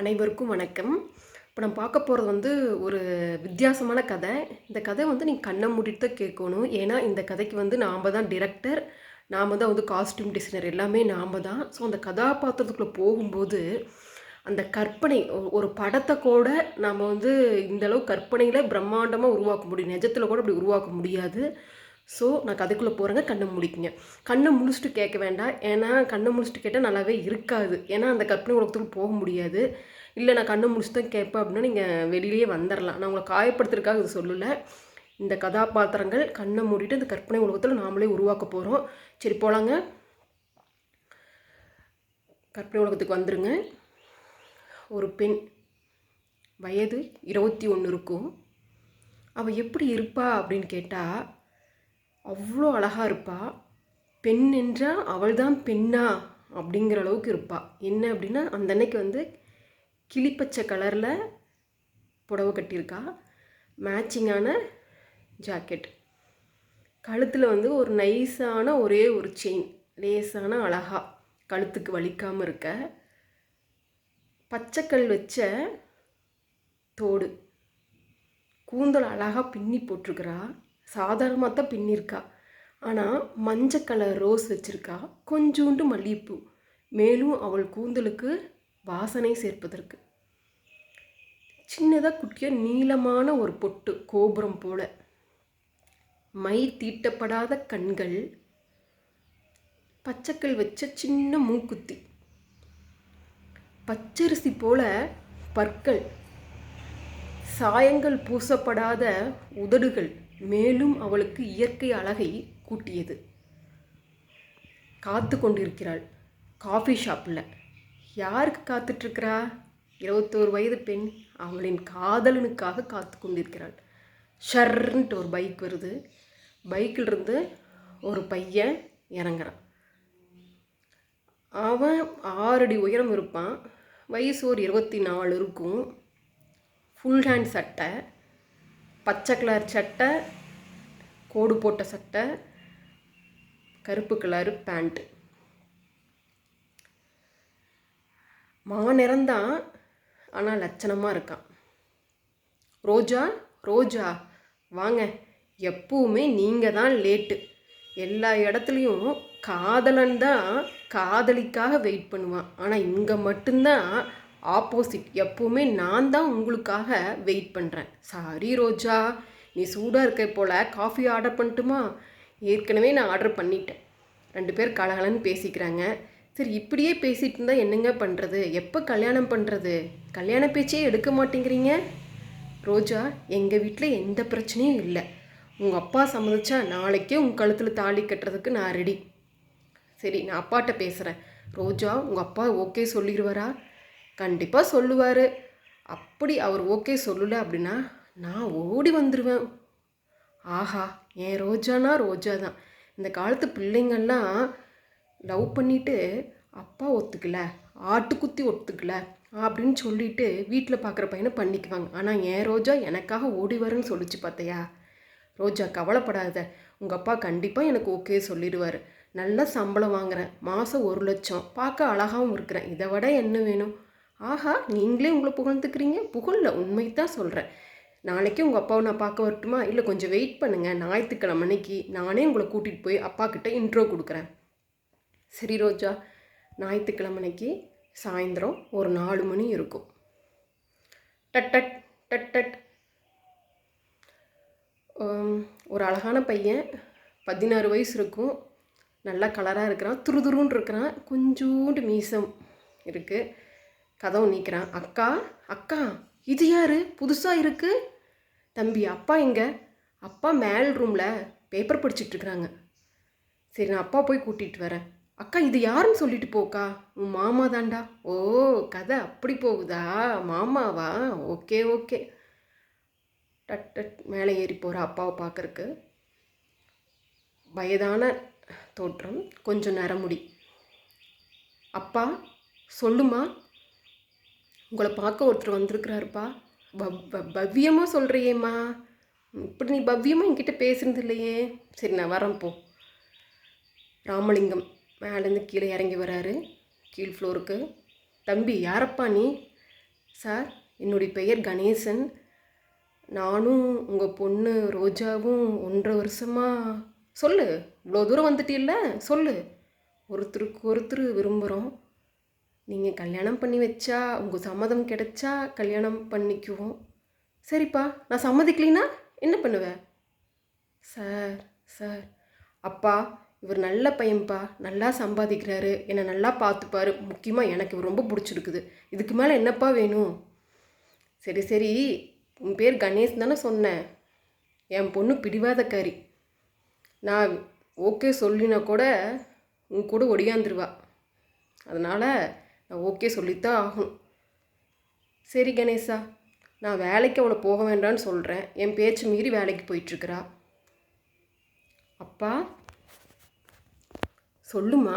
அனைவருக்கும் வணக்கம். இப்போ நம்ம பார்க்க போகிறது வந்து ஒரு வித்தியாசமான கதை. இந்த கதை வந்து நீங்கள் கண்ணை மூடிட்டு தான் கேட்கணும். ஏன்னா இந்த கதைக்கு வந்து நாம் தான் டிரெக்டர் நாம் தான் வந்து காஸ்டியூம் டிசைனர் எல்லாமே நாம் தான். ஸோ அந்த கதாபாத்திரத்துக்குள்ளே போகும்போது அந்த கற்பனை ஒரு படத்தை கூட நாம் வந்து இந்தளவு கற்பனையில் பிரம்மாண்டமாக உருவாக்க முடியும். நிஜத்தில் கூட அப்படி உருவாக்க முடியாது. ஸோ நான் கதைக்குள்ளே போகிறேங்க கண்ணை முடிக்குங்க. கண்ணை முழிச்சிட்டு கேட்க வேண்டாம். ஏன்னா கண்ணை முடிச்சுட்டு கேட்டால் நல்லாவே இருக்காது. ஏன்னா அந்த கற்பனை உலகத்துக்கு போக முடியாது. இல்லை நான் கண்ணை முழிச்சிட்டு தான் கேட்பேன் அப்படின்னா நீங்கள் வெளியிலேயே வந்துடலாம் நான் உங்களை காயப்படுத்துறதுக்காக இது சொல்லலை. இந்த கதாபாத்திரங்கள் கண்ணை மூடிட்டு இந்த கற்பனை உலகத்தில் நாமளே உருவாக்க போகிறோம் சரி போகலாங்க கற்பனை உலகத்துக்கு வந்துருங்க. ஒரு பெண் வயது இருபத்தி ஒன்று இருக்கும். அவள் எப்படி இருப்பா அப்படின்னு கேட்டால் அவ்வளோ அழகாக இருப்பா. பெண் என்றால் அவள்தான் பெண்ணா அப்படிங்கிற அளவுக்கு இருப்பா. என்ன அப்படின்னா அந்த அன்னைக்கு வந்து கிளிப்பச்சை கலரில் புடவை கட்டியிருக்கா. மேட்சிங்கான ஜாக்கெட் கழுத்தில் வந்து ஒரு நைஸான ஒரே ஒரு செயின் லேசான அழகா கழுத்துக்கு வலிக்காமல் இருக்க பச்சைக்கல் வச்ச தோடு. கூந்தல் அழகாக பின்னி போட்டிருக்கிறா. சாதாரணமாக தான் பின்னிருக்கா. ஆனால் மஞ்சள் கலர் ரோஸ் வச்சுருக்கா. கொஞ்சோண்டு மல்லிகைப்பூ மேலும் அவள் கூந்தலுக்கு வாசனை சேர்ப்பதற்கு. சின்னதாக குட்டியாக நீளமான ஒரு பொட்டு கோபுரம் போல. மை தீட்டப்படாத கண்கள். பச்சைக்கல் வச்ச சின்ன மூக்குத்தி. பச்சரிசி போல பற்கள். சாயங்கள் பூசப்படாத உதடுகள். மேலும் அவளுக்கு இயற்கை அழகை கூட்டியது. காத்து கொண்டிருக்கிறாள். காஃபி ஷாப்பில் யாருக்கு காத்துட்ருக்கிறா? இருபத்தோரு வயது பெண் அவளின் காதலனுக்காக காத்து கொண்டிருக்கிறாள். ஷர்ன்ட்டு ஒரு பைக் வருது. பைக்கில் இருந்து ஒரு பையன் இறங்குறான். அவன் ஆறடி உயரம் இருப்பான். வயசு ஒரு இருபத்தி நாலு இருக்கும். ஃபுல் ஹேண்ட் சட்டை பச்சை கலர் சட்டை கோடு போட்ட சட்டை கருப்பு கலரு பேண்ட்டு மாநிறந்தான் ஆனால் லட்சணமாக இருக்கான். ரோஜா ரோஜா வாங்க எப்பவுமே நீங்கள் தான் லேட்டு. எல்லா இடத்துலையும் காதலன் தான் காதலிக்காக வெயிட் பண்ணுவான். ஆனால் இங்கே மட்டும்தான் ஆப்போசிட் எப்பவுமே நான் தான் உங்களுக்காக வெயிட் பண்ணுறேன் சாரி ரோஜா. நீ சூடாக இருக்க போல் காஃபி ஆர்டர் பண்ணட்டுமா? ஏற்கனவே நான் ஆர்டர் பண்ணிட்டேன். ரெண்டு பேர் கலகலன்னு பேசிக்கிறாங்க. சரி இப்படியே பேசிட்டு இருந்தால் என்னங்க பண்ணுறது எப்போ கல்யாணம் பண்ணுறது கல்யாண பேச்சே எடுக்க மாட்டேங்கிறீங்க? ரோஜா எங்கள் வீட்டில் எந்த பிரச்சனையும் இல்லை. உங்கள் அப்பா சம்மதிச்சா நாளைக்கே உங்கள் கழுத்தில் தாலி கட்டுறதுக்கு நான் ரெடி சரி நான் அப்பாட்ட பேசுகிறேன் ரோஜா உங்கள் அப்பா ஓகே சொல்லிடுவாரா கண்டிப்பாக சொல்லுவார். அப்படி அவர் ஓகே சொல்லலை அப்படின்னா நான் ஓடி வந்துடுவேன் ஆஹா என் ரோஜானா ரோஜா தான் இந்த காலத்து பிள்ளைங்கள்லாம் லவ் பண்ணிவிட்டு அப்பா ஒத்துக்கல ஆட்டுக்குத்தி ஒத்துக்கல அப்படின்னு சொல்லிட்டு வீட்டில் பார்க்குற பையனை பண்ணிக்குவாங்க. ஆனால் என் ரோஜா எனக்காக ஓடி வரேன்னு சொல்லிச்சு பார்த்தியா ரோஜா கவலைப்படாத. உங்கள் அப்பா கண்டிப்பாக எனக்கு ஓகே சொல்லிடுவார். நல்ல சம்பளம் வாங்குறேன். மாதம் ஒரு லட்சம். பார்க்க அழகாகவும் இருக்கிறேன். இதை விட என்ன வேணும்? ஆஹா நீங்களே உங்களை புகழ்ந்துக்கிறீங்க. புகழில் உண்மை தான் சொல்கிறேன் நாளைக்கு உங்கள் அப்பாவை நான் பார்க்க வரட்டுமா? இல்லை கொஞ்சம் வெயிட் பண்ணுங்கள் ஞாயிற்றுக்கிழமை அன்னைக்கு நானே உங்களை கூட்டிகிட்டு போய் அப்பா கிட்டே இன்ட்ரோ கொடுக்குறேன். சரி ரோஜா ஞாயிற்றுக்கிழமை அன்னைக்கு சாயந்தரம் ஒரு நாலு மணி இருக்கும். டட் டட் டட் டட். ஒரு அழகான பையன் பதினாறு வயசு இருக்கும். நல்லா கலராக இருக்கிறான் துருதுருன்னு இருக்கிறான். கொஞ்சோண்டு மீசம் இருக்குது கதவு நீக்கிறான். அக்கா அக்கா இது யாரு? புதுசாக இருக்குது தம்பி அப்பா எங்க? அப்பா மேல் ரூமில் பேப்பர் படிச்சுட்டு இருக்கிறாங்க சரி நான் அப்பா போய் கூட்டிகிட்டு வரேன். அக்கா இது யாருன்னு சொல்லிட்டு போக்கா உன் மாமா தாண்டா ஓ கதை அப்படி போகுதா? மாமாவா? Okay okay. டட் டட் மேலே ஏறி போகிற அப்பாவை பார்க்கறக்கு வயதான தோற்றம் கொஞ்சம் நரமுடி அப்பா சொல்லுமா? உங்களை பார்க்க ஒருத்தர் வந்திருக்கிறாருப்பா. பவ்யமாக சொல்கிறியேம்மா இப்படி நீ பவ்யமாக என்கிட்ட பேசுனது இல்லையே சரி நான் வரேன் போ. ராமலிங்கம் மேலேருந்து கீழே இறங்கி வராரு. கீழ் ஃப்ளோருக்கு தம்பி யாரப்பா நீ? சார் என்னுடைய பெயர் கணேசன். நானும் உங்கள் பொண்ணு ரோஜாவும் ஒன்றரை வருஷமாக சொல்லு இவ்வளோ தூரம் வந்துட்டில்ல சொல்லு. ஒருத்தருக்கு ஒருத்தர் விரும்புகிறோம் நீங்கள் கல்யாணம் பண்ணி வச்சா உங்கள் சம்மதம் கிடைச்சா கல்யாணம் பண்ணிக்குவோம். சரிப்பா நான் சம்மதிக்கலைன்னா என்ன பண்ணுவேன் சார் சார் அப்பா இவர் நல்ல பையன்ப்பா நல்லா சம்பாதிக்கிறாரு என்னை நல்லா பார்த்துப்பாரு. முக்கியமாக எனக்கு இவர் ரொம்ப பிடிச்சிருக்குது. இதுக்கு மேலே என்னப்பா வேணும்? சரி சரி உன் பேர் கணேஷ் தானே சொன்னேன். என் பொண்ணு பிடிவாதக்காரி. நான் ஓகே சொல்லினா கூட உன் கூட ஒடியாந்துருவா. அதனால் நான் ஓகே சொல்லித்தான் ஆகும் சரி கணேசா நான் வேலைக்கு அவளை போக வேண்டாம்னு சொல்கிறேன் என் பேச்சு மீறி வேலைக்கு போயிட்டுருக்கிறா. அப்பா சொல்லுமா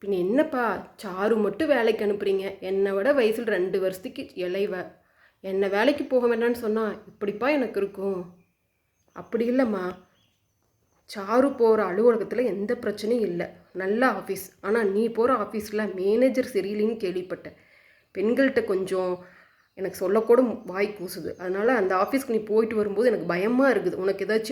நீ என்னப்பா சாரு மட்டும் வேலைக்கு அனுப்புறீங்க. என்னை விட வயசில் ரெண்டு வருஷத்துக்கு இலைவ என்னை வேலைக்கு போக வேண்டாம்னு சொன்னால் இப்படிப்பா எனக்கு இருக்கும். அப்படி இல்லைம்மா. சாரு போகிற அலுவலகத்தில் எந்த பிரச்சனையும் இல்லை. நல்ல ஆஃபீஸ் ஆனால் நீ போகிற ஆஃபீஸில் மேனேஜர் சரியில்லைன்னு கேள்விப்பட்டேன். பெண்கள்கிட்ட கொஞ்சம் எனக்கு சொல்லக்கூட வாய் கூசுது. அதனால் அந்த ஆஃபீஸ்க்கு நீ போயிட்டு வரும்போது எனக்கு பயமாக இருக்குது. உனக்கு ஏதாச்சும்